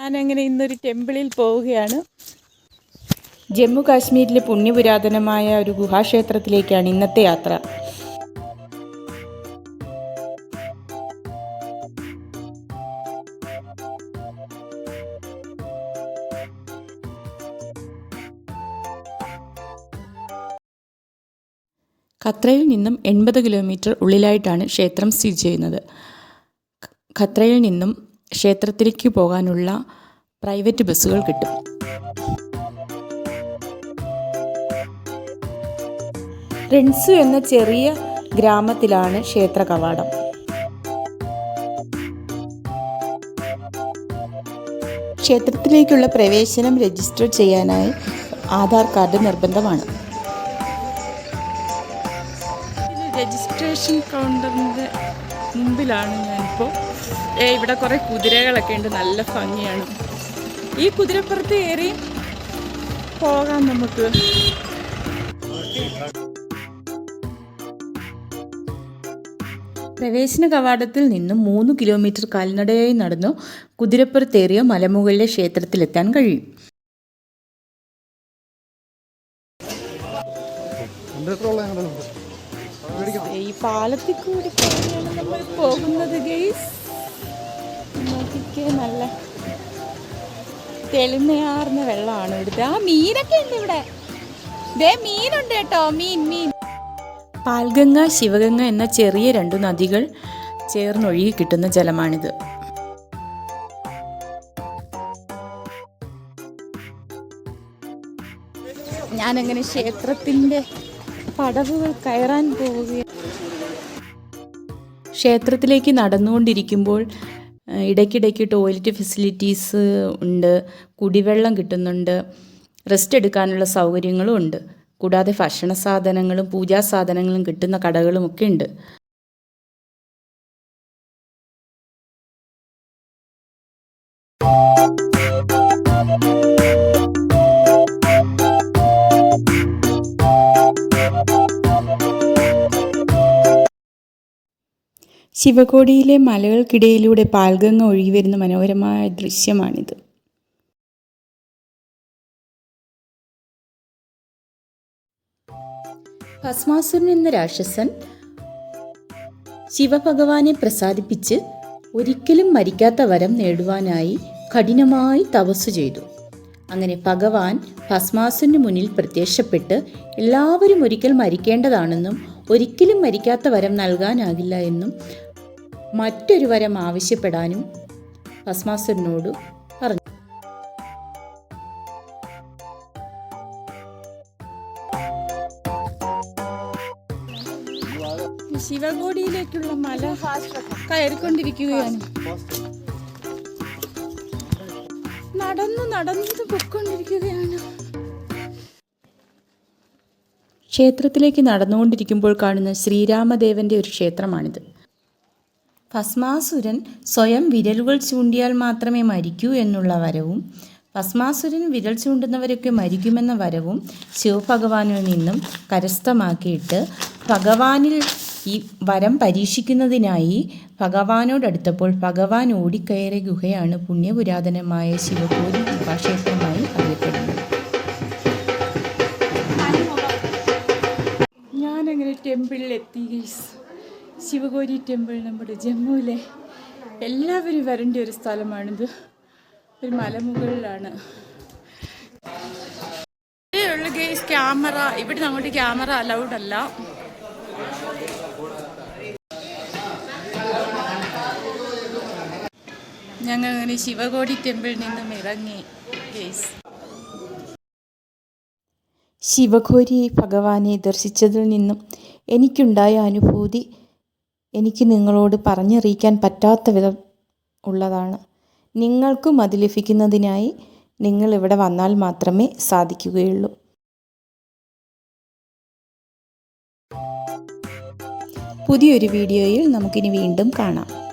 ഞാനങ്ങനെ ഇന്നൊരു ടെമ്പിളിൽ പോവുകയാണ്. ജമ്മു കാശ്മീരിലെ പുണ്യപുരാതനമായ ഒരു ഗുഹാക്ഷേത്രത്തിലേക്കാണ് ഇന്നത്തെ യാത്ര. ഖത്രയിൽ നിന്നും എൺപത് കിലോമീറ്റർ ഉള്ളിലായിട്ടാണ് ക്ഷേത്രം സ്ഥിതി ചെയ്യുന്നത്. ഖത്രയിൽ നിന്നും ക്ഷേത്രത്തിലേക്ക് പോകാനുള്ള പ്രൈവറ്റ് ബസ്സുകൾ കിട്ടും. റിൻസു എന്ന ചെറിയ ഗ്രാമത്തിലാണ് ക്ഷേത്ര കവാടം. ക്ഷേത്രത്തിലേക്കുള്ള പ്രവേശനം രജിസ്റ്റർ ചെയ്യാനായി ആധാർ കാർഡ് നിർബന്ധമാണ്. രജിസ്ട്രേഷൻ കൗണ്ടറിന്റെ മുമ്പിലാണ് ഞാനിപ്പോൾ ഏ ഇവിടെ കുറേ കുതിരകളൊക്കെ ഉണ്ട്. നല്ല ഭംഗിയാണ്. ഈ കുതിരപ്പുറത്ത് കയറി പോകാം നമുക്ക്. പ്രവേശന കവാടത്തിൽ നിന്നും മൂന്ന് കിലോമീറ്റർ കാൽനടയായി നടന്നു കുതിരപ്പുറത്തേറിയ മലമുകളിലെ ക്ഷേത്രത്തിലെത്താൻ കഴിയും. ഈ പാലത്തിൽ കൂടി പോകുന്നത് ഗെയ്സ് നോക്കിക്കേ നല്ല തെളിമയാർന്ന വെള്ളമാണ് ഇവിടുത്തെ. ആ മീനൊക്കെ ഉണ്ട് ഇവിടെ. ദേ മീനുണ്ട് കേട്ടോ. മീൻ മീൻ. പാൽഗംഗ ശിവഗംഗ എന്ന ചെറിയ രണ്ടു നദികൾ ചേർന്നൊഴുകി കിട്ടുന്ന ജലമാണിത്. ഞാനങ്ങനെ ക്ഷേത്രത്തിന്റെ പടവുകൾ കയറാൻ പോവുകയാണ്. ക്ഷേത്രത്തിലേക്ക് നടന്നുകൊണ്ടിരിക്കുമ്പോൾ ഇടയ്ക്കിടയ്ക്ക് ടോയ്ലറ്റ് ഫെസിലിറ്റീസ് ഉണ്ട് കുടിവെള്ളം കിട്ടുന്നുണ്ട് റെസ്റ്റ് എടുക്കാനുള്ള സൗകര്യങ്ങളും ഉണ്ട്. കൂടാതെ ഭക്ഷണ സാധനങ്ങളും പൂജാ സാധനങ്ങളും കിട്ടുന്ന കടകളും ഒക്കെ ഉണ്ട്. ശിവകോടിയിലെ മലകൾക്കിടയിലൂടെ പാൽഗംഗ ഒഴുകി വരുന്ന മനോഹരമായ ദൃശ്യമാണിത്. ഭസ്മാസുരൻ എന്ന രാക്ഷസൻ ശിവഭഗവാനെ പ്രസാദിപ്പിച്ച് ഒരിക്കലും മരിക്കാത്ത വരം നേടുവാനായി കഠിനമായി തപസ്സു ചെയ്തു. അങ്ങനെ ഭഗവാൻ ഭസ്മാസുരന് മുന്നിൽ പ്രത്യക്ഷപ്പെട്ട് എല്ലാവരും ഒരിക്കൽ മരിക്കേണ്ടതാണെന്നും ഒരിക്കലും മരിക്കാത്ത വരം നൽകാനാകില്ല എന്നും മറ്റൊരു വരം ആവശ്യപ്പെടാനും ഭസ്മാസുരനോട് പറഞ്ഞു. ശിവകോടിയിലേക്കുള്ള മല കയറിക്കൊണ്ടിരിക്കുകയാണ്. നടന്നു നടന്നു പൊക്കൊണ്ടിരിക്കുകയാണ് ക്ഷേത്രത്തിലേക്ക് നടന്നുകൊണ്ടിരിക്കുമ്പോൾ കാണുന്ന ശ്രീരാമദേവന്റെ ഒരു ക്ഷേത്രമാണിത്. ഭസ്മാസുരൻ സ്വയം വിരലുകൾ ചൂണ്ടിയാൽ മാത്രമേ മരിക്കൂ എന്നുള്ള വരവും ഭസ്മാസുരൻ വിരൽ ചൂണ്ടുന്നവരൊക്കെ മരിക്കുമെന്ന വരവും ശിവഭഗവാനിൽ നിന്നും കരസ്ഥമാക്കിയിട്ട് ഭഗവാനിൽ ഈ വരം പരീക്ഷിക്കുന്നതിനായി ഭഗവാനോടടുത്തപ്പോൾ ഭഗവാൻ ഓടിക്കയറിയ ഗുഹയാണ് പുണ്യപുരാതനമായ ശിവപൂരി ഗുഹാക്ഷേത്രമായി അറിയപ്പെടുന്നത്. ഞാനങ്ങനെ ടെമ്പിളിൽ എത്തി ഗൈസ്. ശിവഗോരി ടെമ്പിൾ നമ്മുടെ ജമ്മുവിലെ എല്ലാവരും വരേണ്ട ഒരു സ്ഥലമാണിത്. ഒരു മലമുകളിലാണ് ഉള്ള ഗൈസ് ക്യാമറ ഇവിടെ അങ്ങോട്ട് ക്യാമറ അലൗഡ് അല്ല. ഞങ്ങൾ അങ്ങനെ ശിവകോടി ടെമ്പിളിൽ നിന്നും ഇറങ്ങി ഗേസ് ശിവഘോരി ഭഗവാനെ ദർശിച്ചതിൽ നിന്നും എനിക്കുണ്ടായ അനുഭൂതി എനിക്ക് നിങ്ങളോട് പറഞ്ഞറിയിക്കാൻ പറ്റാത്ത വിധം ഉള്ളതാണ്. നിങ്ങൾക്കും അത് ലഭിക്കുന്നതിനായി നിങ്ങൾ ഇവിടെ വന്നാൽ മാത്രമേ സാധിക്കുകയുള്ളൂ. പുതിയൊരു വീഡിയോയിൽ നമുക്കിനി വീണ്ടും കാണാം.